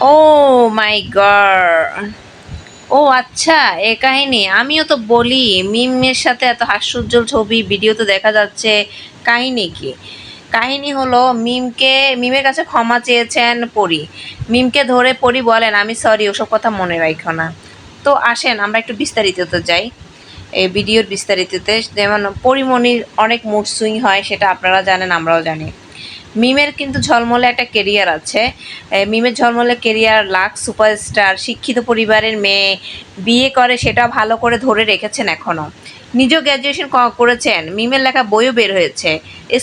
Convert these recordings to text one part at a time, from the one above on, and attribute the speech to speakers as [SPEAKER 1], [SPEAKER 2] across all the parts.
[SPEAKER 1] ও মাই god ও আচ্ছা এ কাহিনী। আমিও তো বলি, মিমের সাথে এত হাস্যোজ্জ্বল ছবি ভিডিও তো দেখা যাচ্ছে, কাহিনী কি? কাহিনী হলো, মিমকে, মিমের কাছে ক্ষমা চেয়েছেন পরি। মিমকে ধরে পরি বলেন, আমি সরি ওসব কথা মনে রাখো না। তো আসেন, আমরা একটু বিস্তারিততে যাই। এই ভিডিওর বিস্তারিততে, যেমন পরিমণির অনেক মুড সুইং হয়, সেটা আপনারা জানেন, আমরাও জানি। মিমের কিন্তু ঝলমলে একটা কেরিয়ার আছে। মিমের ঝলমলে কেরিয়ার লাখ সুপারস্টার শিক্ষিত পরিবারের মেয়ে, বিয়ে করে সেটা ভালো করে ধরে রেখেছেন এখনও নিজেও গ্র্যাজুয়েশন করেছেন। মিমের লেখা বইও বের হয়েছে।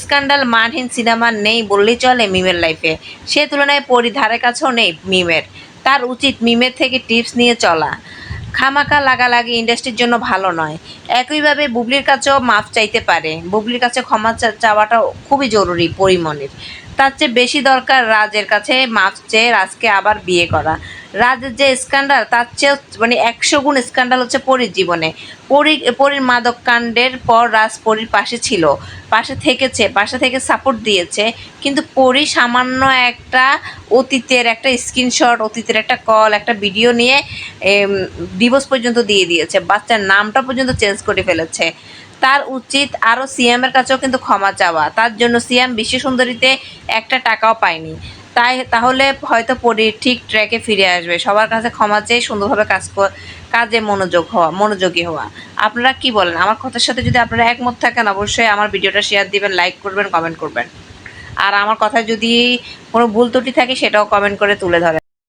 [SPEAKER 1] স্ক্যান্ডাল মানহীন সিনেমা নেই বললেই চলে মিমের লাইফে সে তুলনায় পরি ধারে কাছেও নেই মিমের। তার উচিত মিমের থেকে টিপস নিয়ে চলা। খামাখা লাগালাগি ইন্ডাস্ট্রির জন্য ভালো নয়। একইভাবে বুবলির কাছেও মাফ চাইতে পারে। বুবলির কাছে ক্ষমা চাওয়াটা খুবই জরুরি পরিমণের। তার চেয়ে বেশি দরকার রাজের কাছে মাফ চেয়ে রাজকে আবার বিয়ে করা। রাজের যে স্ক্যান্ডাল, তার চেয়েও মানে একশো গুণ স্ক্যান্ডাল হচ্ছে পরীর জীবনে। পরী, পরীর মাদক কাণ্ডের পর রাজ পরীর পাশে ছিল। পাশে থেকেছে, পাশে থেকে সাপোর্ট দিয়েছে। কিন্তু পরী সামান্য একটা অতীতের একটা স্ক্রিনশট অতীতের একটা কল একটা ভিডিও নিয়ে ডিভোর্স পর্যন্ত দিয়ে দিয়েছে। বাচ্চার নামটা পর্যন্ত চেঞ্জ করে ফেলেছে। তার উচিত আরও সিএমের কাছেও কিন্তু ক্ষমা চাওয়া। তার জন্য সিএম বিশ্ব সুন্দরীতে একটা টাকাও পায়নি। তাই তাহলে হয়তো পরি ঠিক ট্র্যাকে ফিরে আসবে। সবার কাছে ক্ষমা চেয়ে সুন্দরভাবে কাজ কাজে মনোযোগ হওয়া, মনোযোগী হওয়া। আপনারা কি বলেন? আমার কথার সাথে যদি আপনারা একমত থাকেন, অবশ্যই আমার ভিডিওটা শেয়ার দিবেন লাইক করবেন কমেন্ট করবেন। আর আমার কথা যদি কোনো ভুল ত্রুটি থাকে, সেটাও কমেন্ট করে তুলে ধরেন।